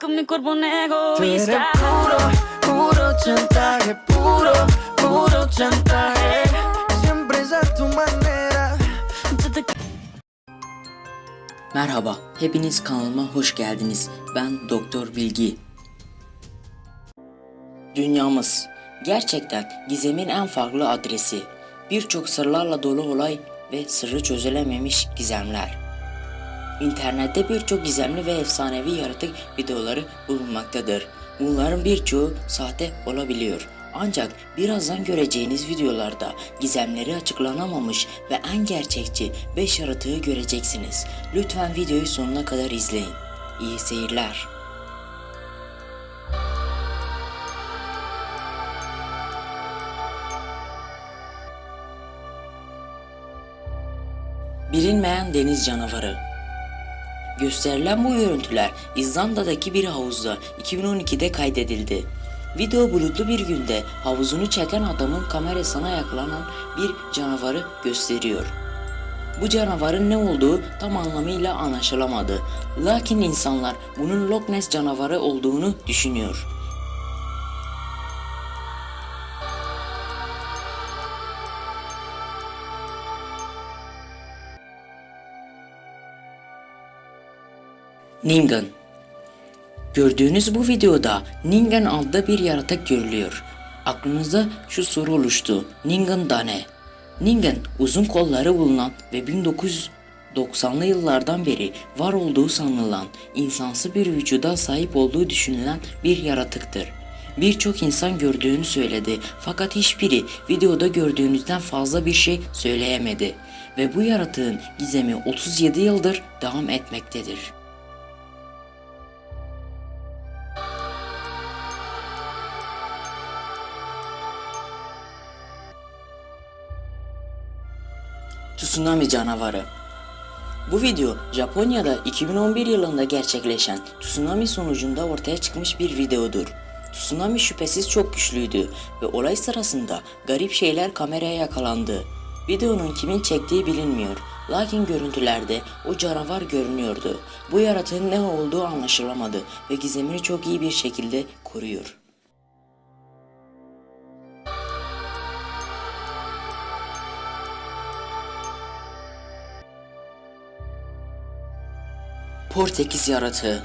con mi cuerpo un Tú eres egoísta. puro, puro chantaje, puro, puro chantaje. Siempre es a tu manera. Merhaba, hepiniz kanalıma hoş geldiniz. Ben Doktor Bilgi. Dünyamız gerçekten gizemin en farklı adresi. Birçok sırlarla dolu olay ve sırrı çözülememiş gizemler. İnternette birçok gizemli ve efsanevi yaratık videoları bulunmaktadır. Bunların birçoğu sahte olabiliyor. Ancak birazdan göreceğiniz videolarda gizemleri açıklanamamış ve en gerçekçi 5 yaratığı göreceksiniz. Lütfen videoyu sonuna kadar izleyin. İyi seyirler. Bilinmeyen deniz canavarı Gösterilen bu görüntüler İzlanda'daki bir havuzda 2012'de kaydedildi. Video bulutlu bir günde havuzunu çeken adamın kamerasına yakalanan bir canavarı gösteriyor. Bu canavarın ne olduğu tam anlamıyla anlaşılamadı. Lakin insanlar bunun Loch Ness canavarı olduğunu düşünüyor. Ningen Gördüğünüz bu videoda Ningen adlı bir yaratık görülüyor. Aklınızda şu soru oluştu. Ningen da ne? Ningen uzun kolları bulunan ve 1990'lı yıllardan beri var olduğu sanılan insansı bir vücuda sahip olduğu düşünülen bir yaratıktır. Birçok insan gördüğünü söyledi fakat hiçbiri videoda gördüğünüzden fazla bir şey söyleyemedi ve bu yaratığın gizemi 37 yıldır devam etmektedir. Tsunami canavarı. Bu video Japonya'da 2011 yılında gerçekleşen tsunami sonucunda ortaya çıkmış bir videodur. Tsunami şüphesiz çok güçlüydü ve olay sırasında garip şeyler kameraya yakalandı. Videonun kimin çektiği bilinmiyor. Lakin görüntülerde o canavar görünüyordu. Bu yaratığın ne olduğu anlaşılamadı ve gizemini çok iyi bir şekilde koruyor. Portekiz yaratığı.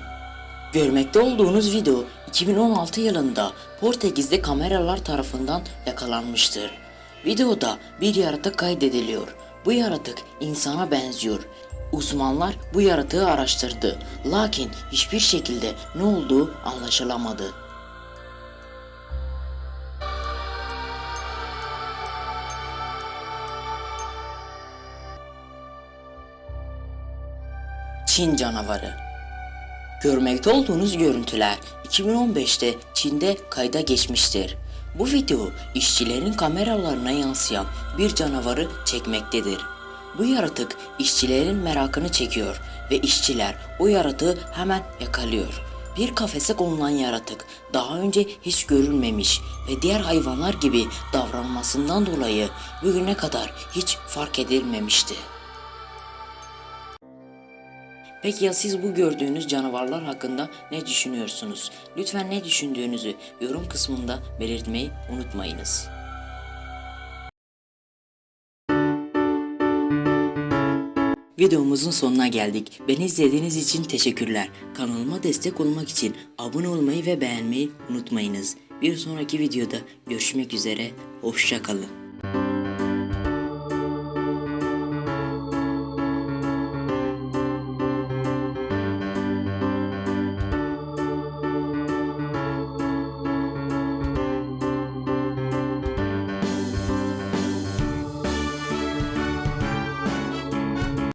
Görmekte olduğunuz video 2016 yılında Portekiz'de kameralar tarafından yakalanmıştır. Videoda bir yaratık kaydediliyor. Bu yaratık insana benziyor. Uzmanlar bu yaratığı araştırdı. Lakin hiçbir şekilde ne olduğu anlaşılamadı. Çin canavarı. Görmekte olduğunuz görüntüler 2015'te Çin'de kayda geçmiştir. Bu video işçilerin kameralarına yansıyan bir canavarı çekmektedir. Bu yaratık işçilerin merakını çekiyor ve işçiler o yaratığı hemen yakalıyor. Bir kafese konulan yaratık daha önce hiç görülmemiş ve diğer hayvanlar gibi davranmasından dolayı bugüne kadar hiç fark edilmemişti. Peki ya siz bu gördüğünüz canavarlar hakkında ne düşünüyorsunuz? Lütfen ne düşündüğünüzü yorum kısmında belirtmeyi unutmayınız. Videomuzun sonuna geldik. Beni izlediğiniz için teşekkürler. Kanalıma destek olmak için abone olmayı ve beğenmeyi unutmayınız. Bir sonraki videoda görüşmek üzere. Hoşçakalın.